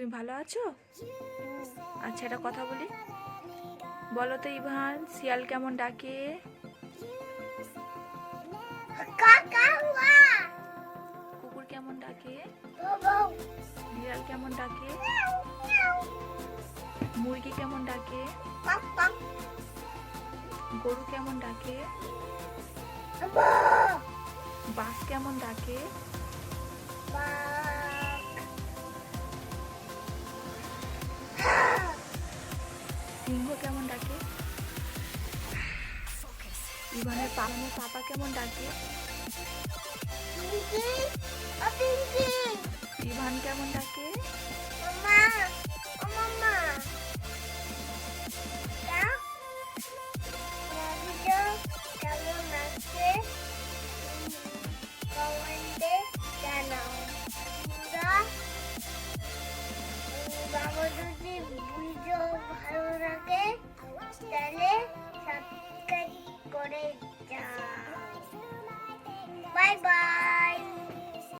তুমি ভালো আছো? আচ্ছা একটা কথা বলি। বলো তো ইভান শিয়াল কেমন ডাকে? কুকুর কেমন ডাকে? বিড়াল কেমন ডাকে? মুরগি কেমন ডাকে? গরু কেমন ডাকে? বাঘ কেমন ডাকে? সিংহ কেমন ডাকে? ইভানের পালানের পাপা কেমন ডাকে? ইভান কেমন ডাকে? মামা ও Bye-bye.